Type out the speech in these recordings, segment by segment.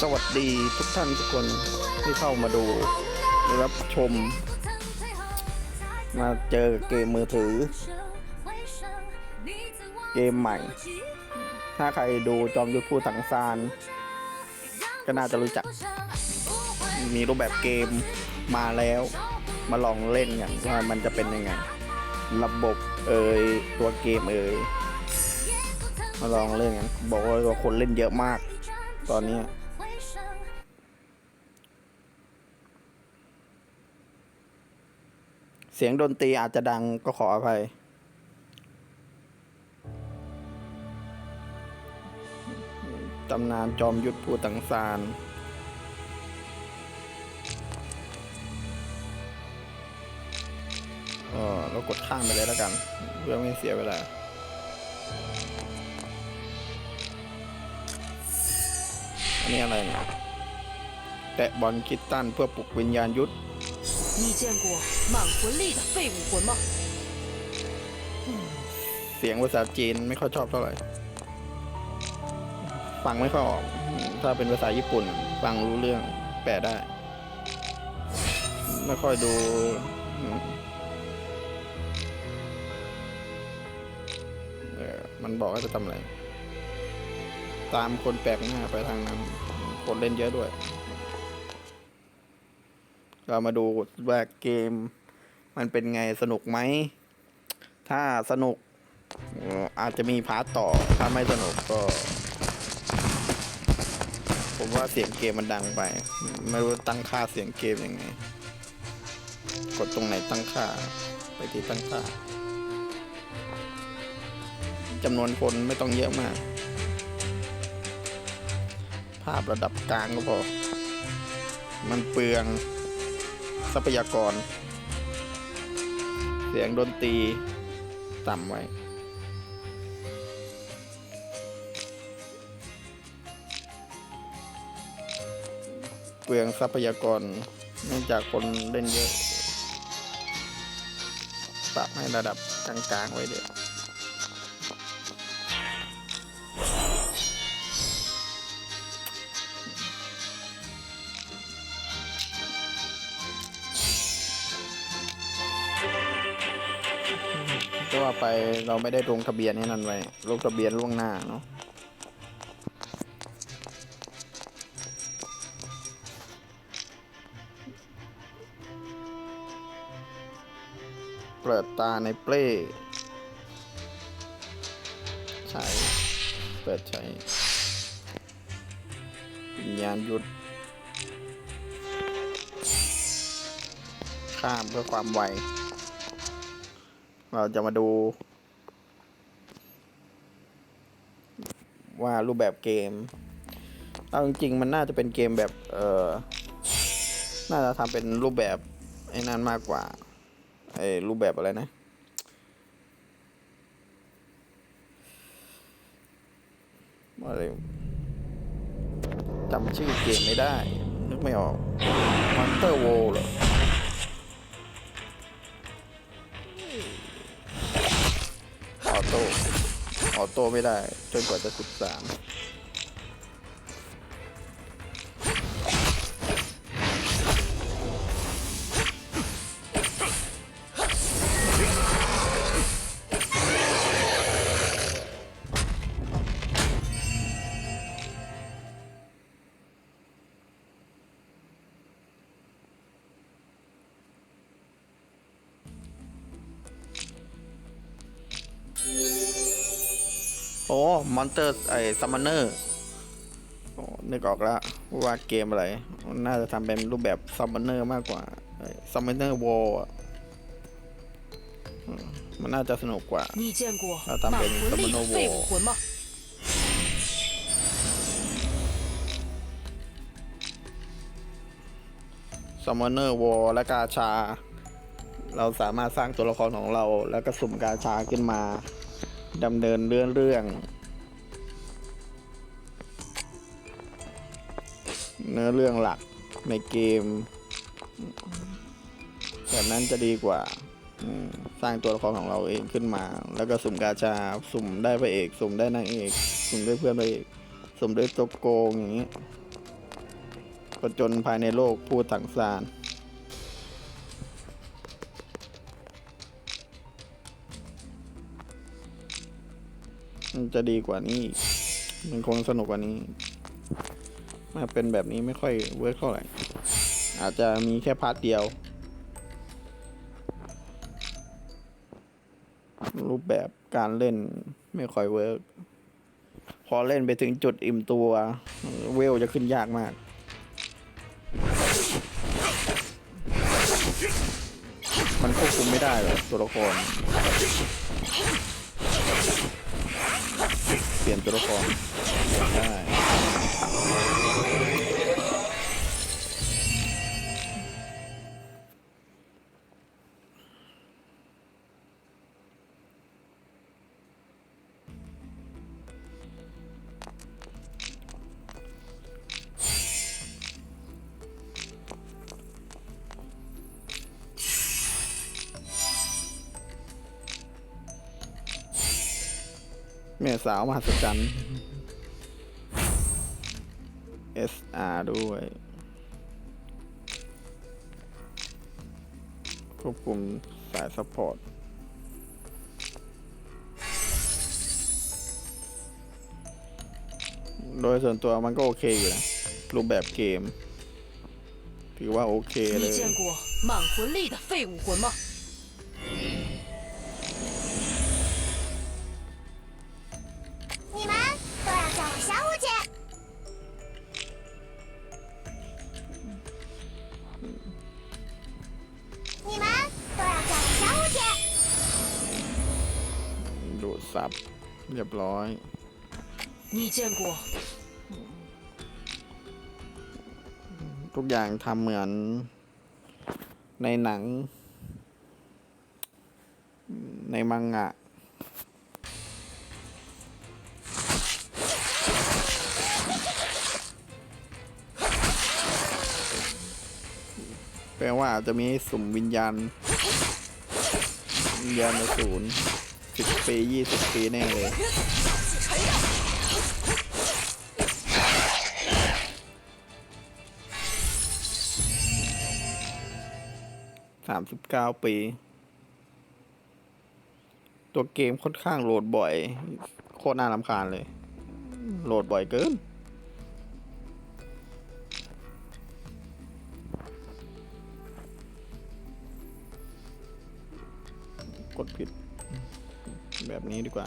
สวัสดีทุกท่านทุกคนที่เข้ามาดูรับชม มาเจอเกมมือถือ เกมใหม่ ถ้าใครดูจอมยุทธผู้ถังซานก็น่าจะรู้จัก มีรูปแบบเกมมาแล้ว มาลองเล่นกันว่ามันจะเป็นยังไง ระบบเอ่ยตัวเกมเอ่ยมาลองเล่นกันบอกว่าคนเล่นเยอะมาก ตอนนี้ สียงดนตรีอาจจะดังก็ขออภัย ตำนานจอมยุทธภูตังซานเออเรากดข้ามไปเลยแล้วกัน เพื่อไม่เสียเวลาอันนี้อะไรเนี่ยแตะบอลคิดตันเพื่อปลุกวิญญาณยุทธ 你见过满魂力的废武魂吗？ เสียงภาษาจีนไม่ค่อยชอบเท่าไหร่ ฟังไม่ค่อยออก ถ้าเป็นภาษาญี่ปุ่น ฟังรู้เรื่องแปลได้ ไม่ค่อยดูอืมเออมันบอกว่าจะทำอะไร ตามคนแปลกหน้าไปทางนั้น คนเล่นเยอะด้วย เรามาดูว่าเกม มันเป็นไงสนุกไหม ถ้าสนุกอาจจะมีพาร์ทต่อ ถ้าไม่สนุกก็ ผมว่าเสียงเกมมันดังไป ไม่รู้ตั้งค่าเสียงเกมยังไง กดตรงไหนตั้งค่า ไปที่ตั้งค่าจำนวนคนไม่ต้องเยอะมาก ภาพระดับกลางก็พอ มันเปลือง ทรัพยากร เสียงดนตรีต่ำไว้ เปลืองทรัพยากรเนื่องจากคนเล่นเยอะ ปรับให้ระดับกลางๆไว้เดี๋ยว ก็ว่าไปเราไม่ได้ลงทะเบียนให้นั่นไว้ลงทะเบียนล่วงหน้าเนาะเปิดตาในเปลใช้เปิดใช้วิญญาณหยุดข้ามเพื่อความไว เราจะมาดู ว่ารูปแบบเกมเอาจริงๆมันน่าจะเป็นเกมแบบ เออน่าจะทำเป็นรูปแบบไอ้นั่นมากกว่าไอ้รูปแบบอะไรนะ อะไรจำชื่อเกมไม่ได้ นึกไม่ออก Monster w o r เหรอ ออโต้ไม่ได้ จนกว่าจะสุดสาม อนเตอร์ไอซัมมอนเนอร์นึกออกแล้วว่าเกมอะไร น่าจะทำเป็นรูปแบบซัมมอนเนอร์มากกว่าซัมมอนเนอร์วอลมันน่าจะสนุกกว่าเราทำเป็นซัมมอนเนอร์วอลซัมมอนเนอร์วอลและกาชา เราสามารถสร้างตัวละครของเราแล้วก็สุ่มกาชาขึ้นมาดำเนินเรื่องเรื่อง เนื้อเรื่องหลักในเกม แบบนั้นจะดีกว่าสร้างตัวละครของเราเองขึ้นมา แล้วก็สุ่มกาชา สุ่มได้พระเอก สุ่มได้นางเอก สุ่มได้เพื่อนพระเอก สุ่มได้ตัวโกงอย่างนี้ผจญภายในโลกผู้ถังซานมันจะดีกว่านี้ มันคงสนุกกว่านี้ มาเป็นแบบนี้ไม่ค่อยเวิร์กเท่าไหร่ อาจจะมีแค่พาร์ทเดียว รูปแบบการเล่นไม่ค่อยเวิร์กพอเล่นไปถึงจุดอิ่มตัว เวลจะขึ้นยากมากมันควบคุมไม่ได้เลยตัวละคร เปลี่ยนตัวละครได้ แม่สาวมหัศจรรย์ SR ด้วยควบคุมสายซัพพอร์ตโดยส่วนตัวมันก็โอเคอยู่นะรูปแบบเกม ถือว่าโอเคเลย ยบร้อย 你见过 ทุกอย่างทำเหมือนในหนัง ในมังงะ แปลว่าอาจจะมีสุ่มวิญญาณ วิญญาณศูนย์ สิบปียี่สิบปีแน่เลย สามสิบเก้าปี ตัวเกมค่อนข้างโหลดบ่อย โคตรน่ารำคาญเลย โหลดบ่อยเกินกดผิด แบบนี้ดีกว่า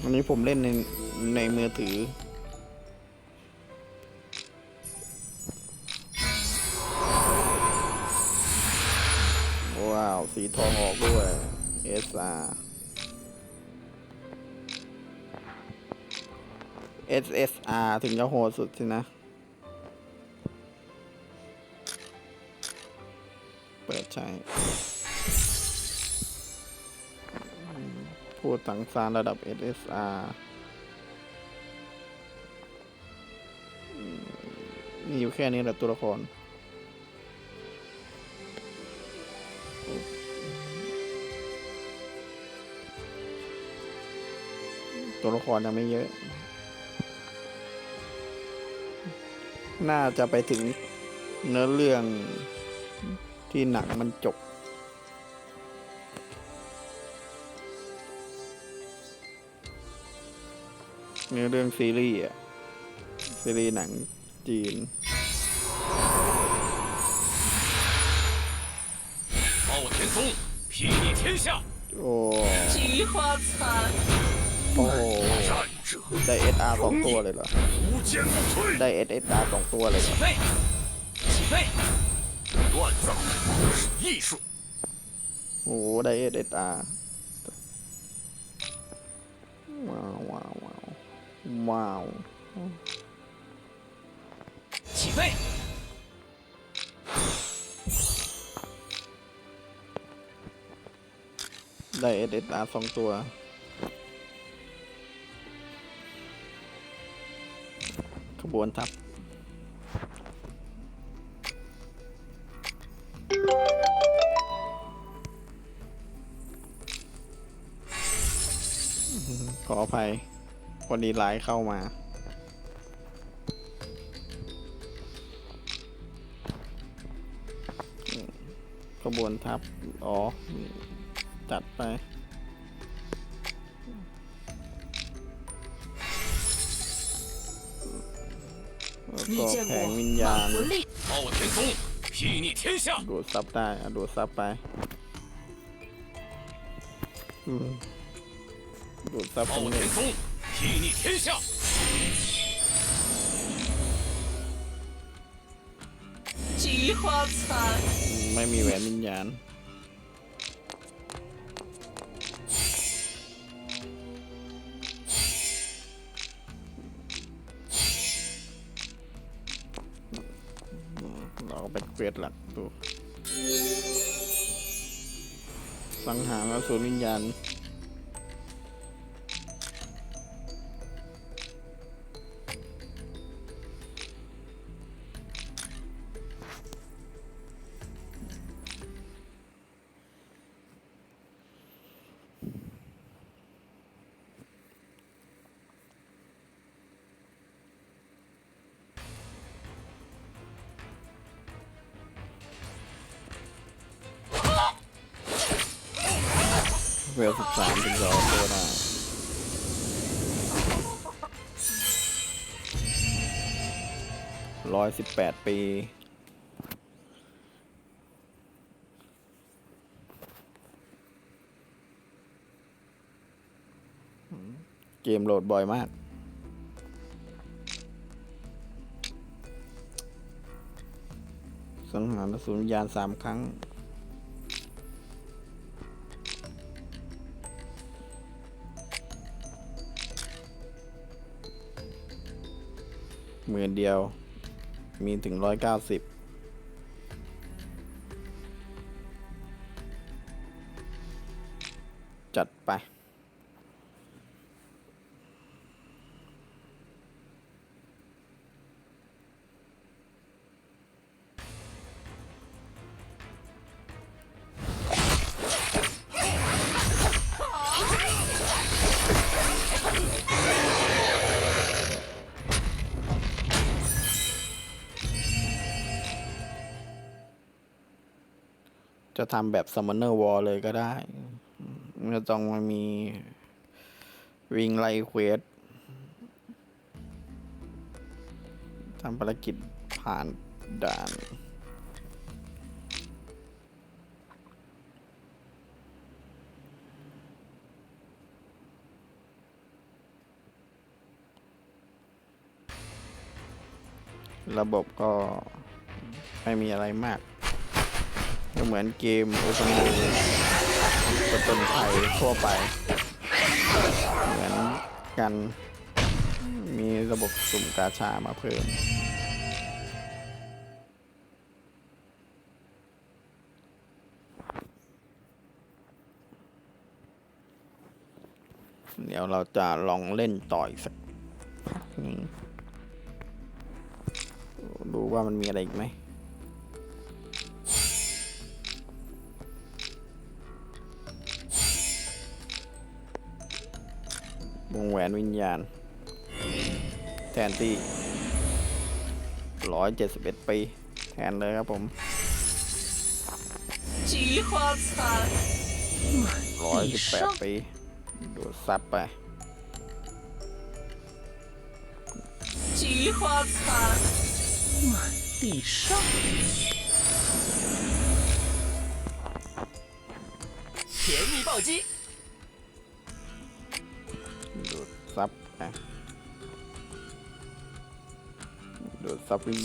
อันนี้ผมเล่นในในมือถือว้าว สีทองออกด้วย SR SSR ถึงจะโหดสุดสินะ เปิดใช้ พูดสังสารระดับ SSR อืมมีอยู่แค่นี้แหละตัวละครตัวละครยังไม่เยอะ น่าจะไปถึงเนื้อเรื่องที่หนังมันจบ เนื้อเรื่องซีรีส์อะซีรีส์หนังจีน 傲天宗，睥睨天下， โอ้ 菊花残， โอ้โห 战者 ได้เอสอาร์สองตัวเลยเหรอ ได้เอสเอสอาร์สองตัวเลยเหรอโอ้ได้เอสเอสาว้าวว้าวว้าวว้าวได้เอสเอสาสองตัว บวนทับ ขออภัยวันนี้ไลน์เข้ามา ขบวนทับ อ๋อ จัดไป ก็ 见 แผ 过 งวิญญาณ 莽魂力？傲天宗睥睨天下， ดูดซับได้อะดูดซับไปอืมดูดซับ 傲 สำเร็ 天 จ 宗睥睨天下， 菊花残， ไม่มีแหวนวิญญาณ เราก็เป็นเกรดหลักตัวสังหารอสูรวิญญาณ เวลสิบสามถึงจะเอาตัวได้ร้อยสิบแปดปีเกมโหลดบ่อยมาก สังหารอสูรวิญญาณสามครั้ง หมื่นเดียว มีถึงร้อยเก้าสิบจัดไป ทำแบบ Summoner War เลยก็ได้ไม่ต้องมามีวิ่งไล่เควสทำภารกิจผ่านด่านระบบก็ไม่มีอะไรมาก ก็เหมือนเกมโอเพนเวิลด์ประตนไทยทั่วไป เหมือนกันมีระบบสุ่มกาชามาเพิ่มเดี๋ยวเราจะลองเล่นต่ออีกสักพักนึ่งดูว่ามันมีอะไรอีกไหม วงแหวนวิญญาณ แทนที่ร้อยเจ็ดสิบเอ็ดปี แทนเลยครับผม 菊花残， ร้อยสิบแปดปี ดูดซับไป 菊花残，满地伤。甜蜜暴击， ซับอะดนดซับวี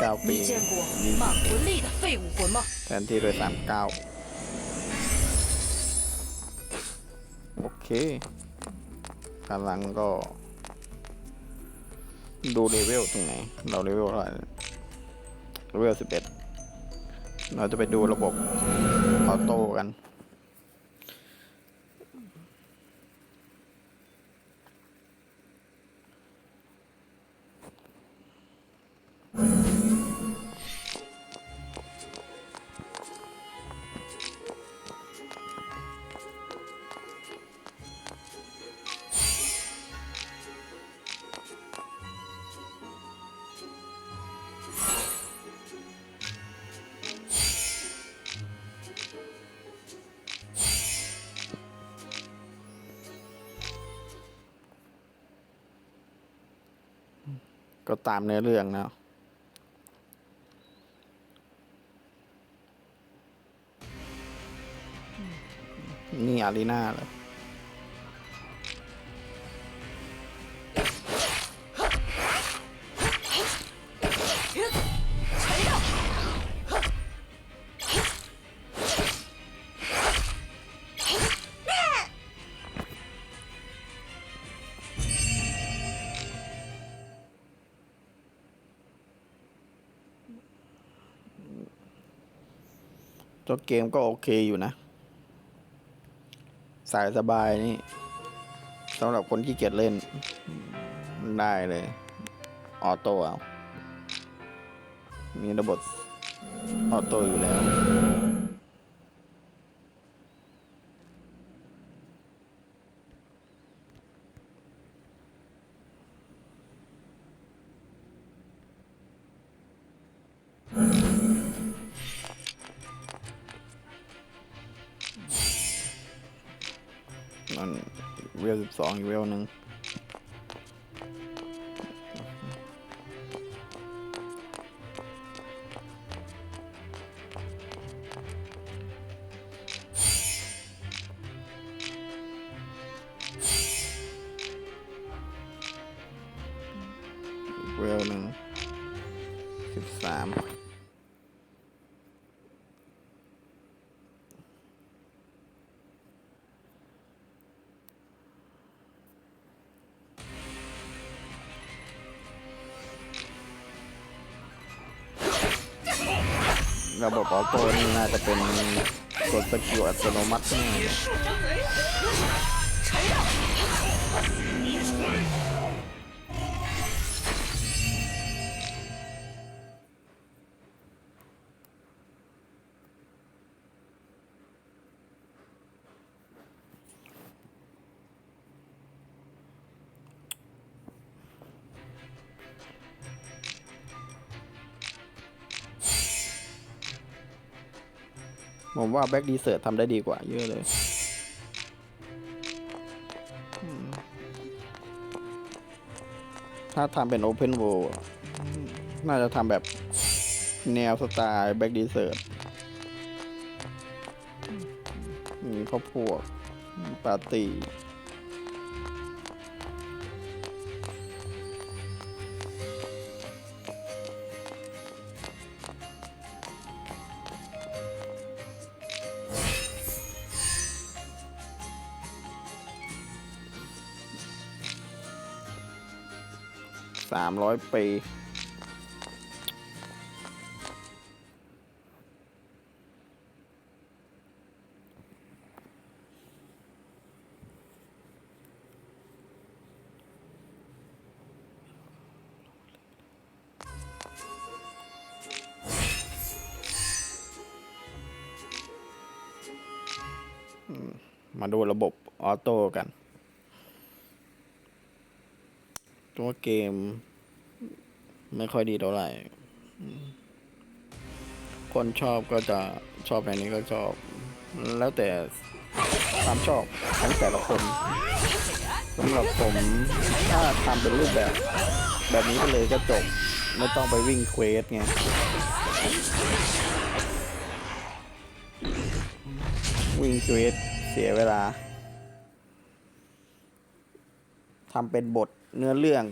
เก้าปีแทนที่โดยสามเก้าโอเคกำลังก็ ดูเลเวลตรงไหน เราเลเวลเท่าไหร่เลเวลสิบเอ็ด เราจะไปดูระบบออโต้กัน ตามเนื้อเรื่องนะนี่อารีนาเลย ตัวเกมก็โอเคอยู่นะ สายสบายนี่สำหรับคนที่เกียจเล่น ได้เลย ออโต้เอา มีระบบออโต้อยู่แล้ว สองอีกเวลหนึ่ง ระบบออโต้นี่น่าจะเป็นกดสกิลอัตโนมัตินี่ ผมว่าแบ็กดีเซิร์ตทำได้ดีกว่าเยอะเลยถ้าทำเป็นโอเพนโวน่าจะทำแบบแนวสไตล์แบ็กดีเซิร์ตมีครอบครัวมีปาร์ตี้ สามร้อยปีมาดูระบบออโต้กัน ตัวเกม ไม่ค่อยดีเท่าไหร่ คนชอบก็จะชอบแบบนี้ก็ชอบ แล้วแต่ความชอบของแต่ละคนสำหรับผมถ้าทำเป็นรูปแบบ แบบนี้ไปเลยก็จบ ไม่ต้องไปวิ่งเควสไงวิ่งเควสเสียเวลาทำเป็นบท เนื้อเรื่อง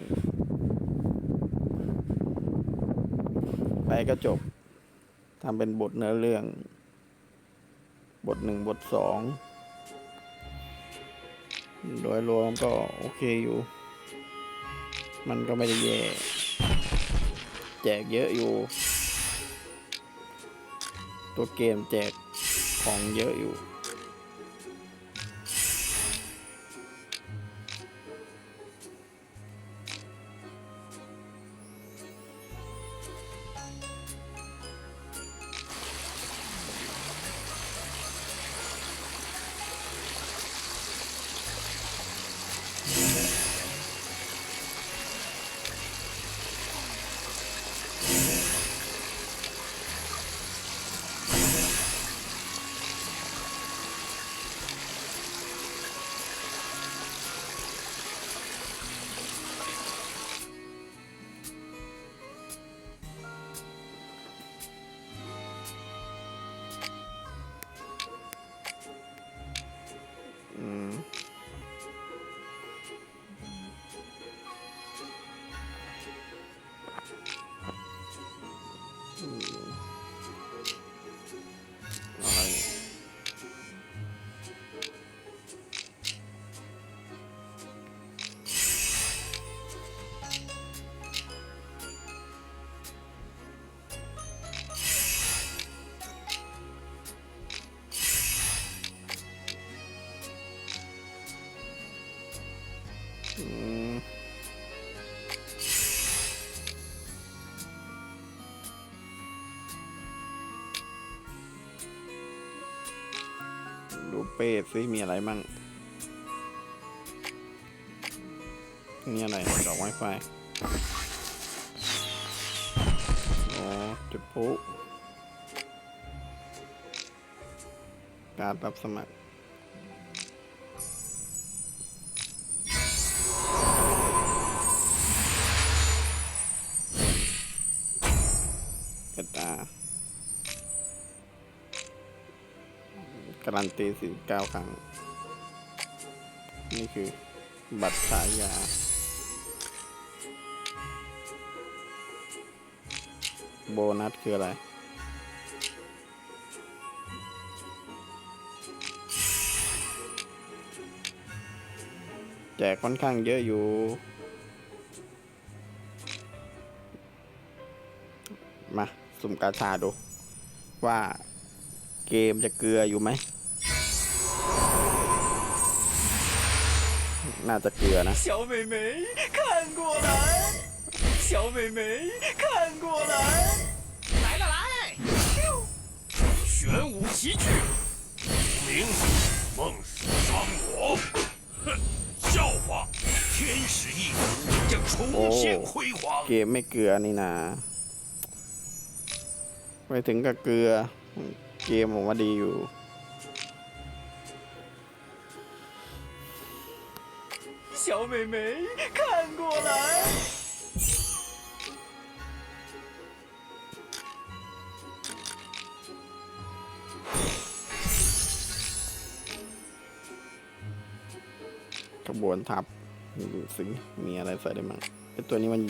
ไปก็จบทำเป็นบทเนื้อเรื่อง บทหนึ่งบทสองโดยรวมก็โอเคอยู่ มันก็ไม่ได้แย่ แจกเยอะอยู่ ตัวเกมแจกของเยอะอยู่ ดูเป้ซิมีอะไรมั่ง นี่อะไรดอก Wi-Fi อ๋อจุดพลุการรับสมัคร รันตีสิเก้าครั้ง นี่คือบัตรฉายา โบนัสคืออะไร แจกค่อนข้างเยอะอยู่ มา สุ่มกาชาดู ว่าเกมจะเกลืออยู่ไหม น่าจะเกลือนะ 小美眉，看过来，小美眉，看过来，来了来，玄武奇剧，无名梦死伤我，哼，笑话，天使一族将重现辉煌。 เกมไม่เกลือนี่นะไม่ถึงกับเกลือ เกมผมว่าดีอยู่ 小美眉，看过来。 ขบวนทัพดูสิมีอะไรใส่ได้มั้งไอตัวนี้มัน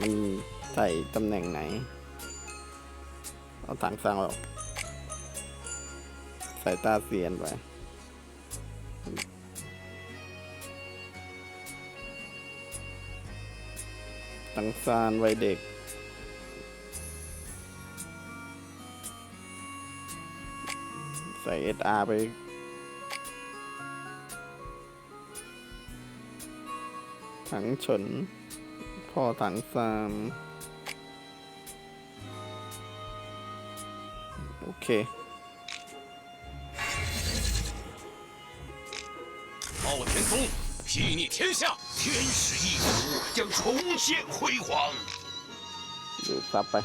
มันใส่ตำแหน่งไหน เอาถังสร้างเราใส่ตาเสียนไป สังสานวัยเด็ก ใส่ SR ไป ถังฉนพ่อถังซามโอเค เอาเข็นทุ่ง 睥睨天下，天使一族将重现辉煌。六三八。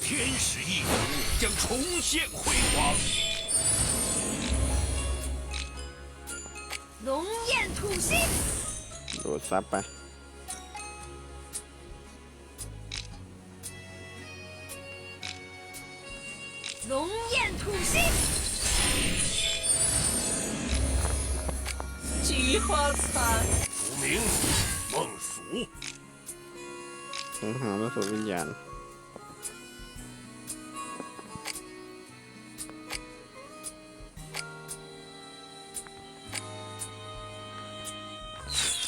天使一族将重现辉煌。龙焰吐星。六三八。 焰吐息，菊花残，无名梦俗， สังหารและสุวิญญาณ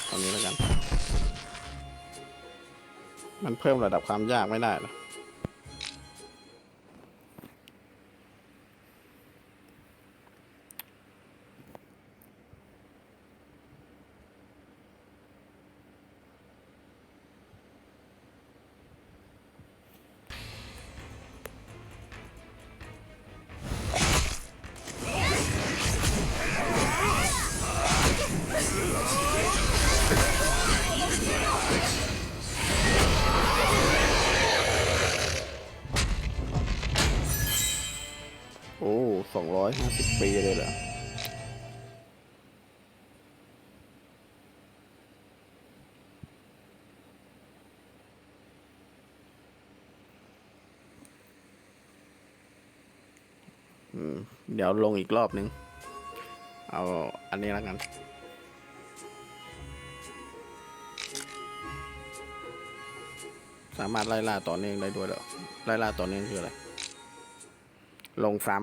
ตอนนี้แล้วกัน มันเพิ่มระดับความยากไม่ได้เหรอ เดี๋ยวลงอีกรอบนึง เอาอันนี้แล้วกัน สามารถไล่ล่าต่อเนื่องได้ด้วยเหรอไล่ล่าต่อเนื่องคืออะไร ลงซ้ำ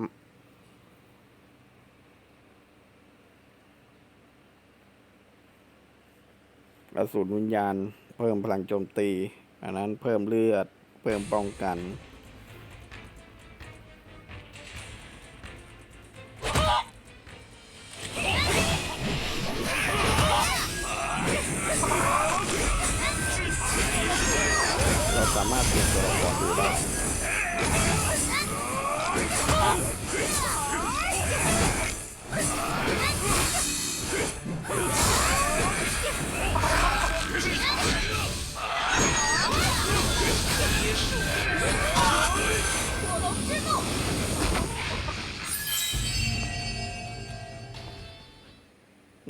กระสุนวิญญาณ เพิ่มพลังโจมตี อันนั้นเพิ่มเลือด เพิ่มป้องกัน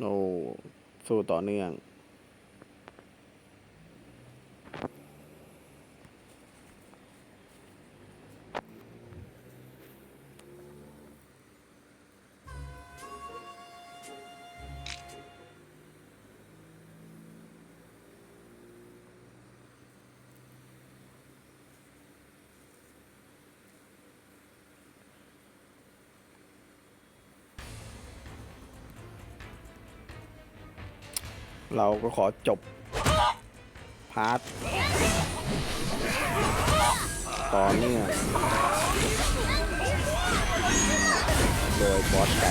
โอ้สู้ต่อเนื่อง เราก็ขอจบ พาร์ทต่อเนื่องโดยบอสไก่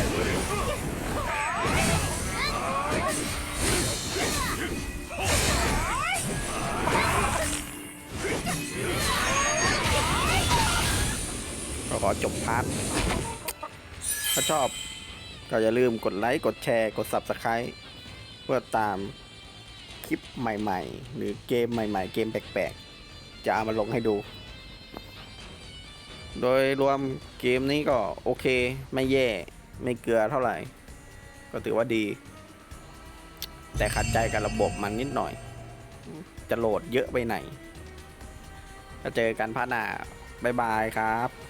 ก็ขอจบพาร์ทถ้าชอบก็อย่าลืมกดไลค์ กดแชร์ กด Subscribe พื่อตามคลิปใหม่ ๆ หรือเกมใหม่ ๆ เกมแปลกๆ จะเอามาลงให้ดู โดยรวมเกมนี้ก็โอเคไม่แย่ไม่เกลือเท่าไหร่ ก็ถือว่าดี แต่ขัดใจกับระบบมันนิดหน่อย จะโหลดเยอะไปไหนก็เจอกันพาร์ทหน้าบ๊ายบายครับ